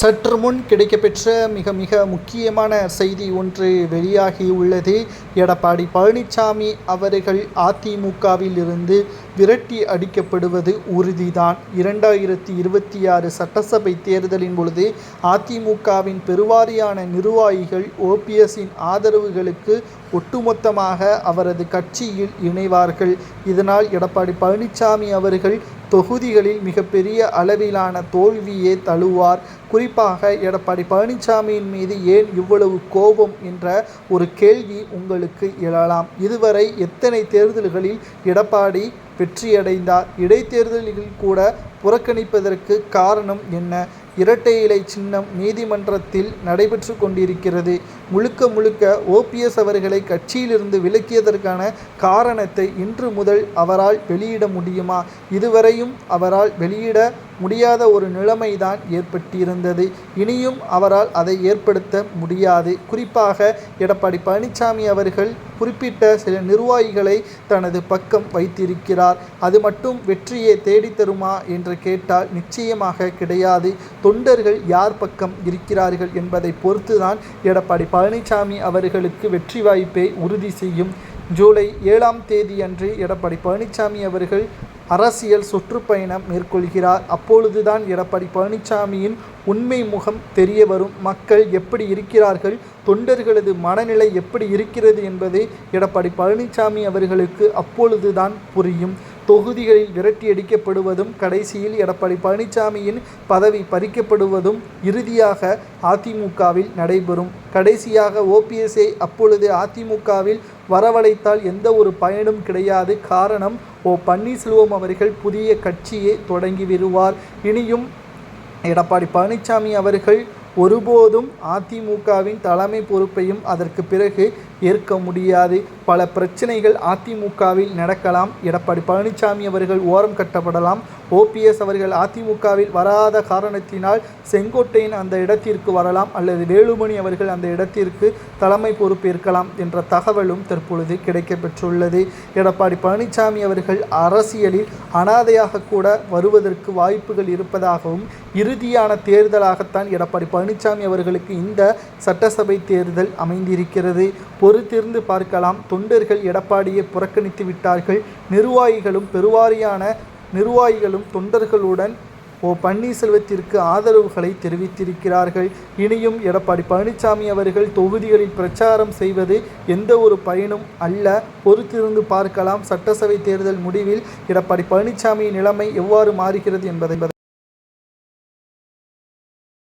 சற்று முன் கிடைக்கப்பெற்ற மிக மிக முக்கியமான செய்தி ஒன்று வெளியாகி உள்ளது. எடப்பாடி பழனிசாமி அவர்கள் அதிமுகவில் இருந்து விரட்டி அடிக்கப்படுவது உறுதிதான். இரண்டாயிரத்தி இருபத்தி ஆறு சட்டசபை தேர்தலின் பொழுது அதிமுகவின் பெருவாரியான நிர்வாகிகள் ஓபிஎஸ்ஸின் ஆதரவுகளுக்கு ஒட்டுமொத்தமாக அவரது கட்சியில் இணைவார்கள். இதனால் எடப்பாடி பழனிசாமி அவர்கள் தொகுதிகளில் மிகப்பெரிய அளவிலான தோல்வியே தழுவார். குறிப்பாக எடப்பாடி பழனிசாமியின் மீது ஏன் இவ்வளவு கோபம் என்ற ஒரு கேள்வி உங்களுக்கு எழலாம். இதுவரை எத்தனை தேர்தல்களில் எடப்பாடி வெற்றியடைந்தார். இடைத்தேர்தலில் கூட புறக்கணிப்பதற்கு காரணம் என்ன? இரட்டை இலை சின்னம் நீதிமன்றத்தில் நடைபெற்று கொண்டிருக்கிறது. முழுக்க முழுக்க ஓபிஎஸ் அவர்களை கட்சியிலிருந்து விலக்கியதற்கான காரணத்தை இன்று முதல் அவரால் வெளியிட முடியுமா? இதுவரையும் அவரால் வெளியிட முடியாத ஒரு நிலைமைதான் ஏற்பட்டிருந்தது. இனியும் அவரால் அதை ஏற்படுத்த முடியாது. குறிப்பாக எடப்பாடி பழனிசாமி அவர்கள் குறிப்பிட்ட சில நிர்வாகிகளை தனது பக்கம் வைத்திருக்கிறார். அது மட்டும் வெற்றியை தேடித்தருமா என்று கேட்டால் நிச்சயமாக கிடையாது. தொண்டர்கள் யார் பக்கம் இருக்கிறார்கள் என்பதை பொறுத்துதான் எடப்பாடி பழனிசாமி அவர்களுக்கு வெற்றி வாய்ப்பை உறுதி செய்யும். ஜூலை ஏழாம் தேதி அன்று எடப்பாடி பழனிசாமி அவர்கள் அரசியல் சுற்றுப்பயணம் மேற்கொள்கிறார். அப்பொழுதுதான் எடப்பாடி பழனிசாமியின் உண்மை முகம் தெரிய வரும். மக்கள் எப்படி இருக்கிறார்கள்? தொண்டர்களது மனநிலை எப்படி இருக்கிறது என்பது எடப்பாடி பழனிசாமி அவர்களுக்கு அப்பொழுதுதான் புரியும். தொகுதிகளில் விரட்டி அடிக்கப்படுவதும் கடைசியில் எடப்பாடி பழனிசாமியின் பதவி பறிக்கப்படுவதும் இறுதியாக அதிமுகவில் நடைபெறும். கடைசியாக ஓபிஎஸ்ஐ அப்பொழுது அதிமுகவில் வரவழைத்தால் எந்த ஒரு பயனும் கிடையாது. காரணம் ஓ பன்னீர்செல்வம் அவர்கள் புதிய கட்சியை தொடங்கி விடுவார். இனியும் எடப்பாடி பழனிசாமி அவர்கள் ஒருபோதும் அதிமுகவின் தலைமை பொறுப்பையும் அதற்கு பிறகு ஏற்க முடியாது. பல பிரச்சனைகள் அதிமுகவில் நடக்கலாம். எடப்பாடி பழனிசாமி அவர்கள் ஓரம் கட்டப்படலாம். ஓபிஎஸ் அவர்கள் அதிமுகவில் வராத காரணத்தினால் செங்கோட்டையன் அந்த இடத்திற்கு வரலாம் அல்லது வேலுமணி அவர்கள் அந்த இடத்திற்கு தலைமை பொறுப்பேற்கலாம் என்ற தகவலும் தற்பொழுது கிடைக்கப்பெற்றுள்ளது. எடப்பாடி பழனிசாமி அவர்கள் அரசியலில் அனாதையாக கூட வருவதற்கு வாய்ப்புகள் இருப்பதாகவும் இறுதியான தேர்தலாகத்தான் எடப்பாடி பழனிசாமி அவர்களுக்கு இந்த சட்டசபை தேர்தல் அமைந்திருக்கிறது. பொறுத்திருந்து பார்க்கலாம். தொண்டர்கள் எடப்பாடியை புறக்கணித்து விட்டார்கள். நிர்வாகிகளும் பெருவாரியான நிர்வாகிகளும் தொண்டர்களுடன் ஓ பன்னீர்செல்வத்திற்கு ஆதரவுகளை தெரிவித்திருக்கிறார்கள். இனியும் எடப்பாடி பழனிசாமி அவர்கள் தொகுதிகளில் பிரச்சாரம் செய்வது எந்த ஒரு பயனும் அல்ல. பொறுத்திருந்து பார்க்கலாம். சட்டசபை தேர்தல் முடிவில் எடப்பாடி பழனிசாமியின் நிலைமை எவ்வாறு மாறுகிறது என்பதை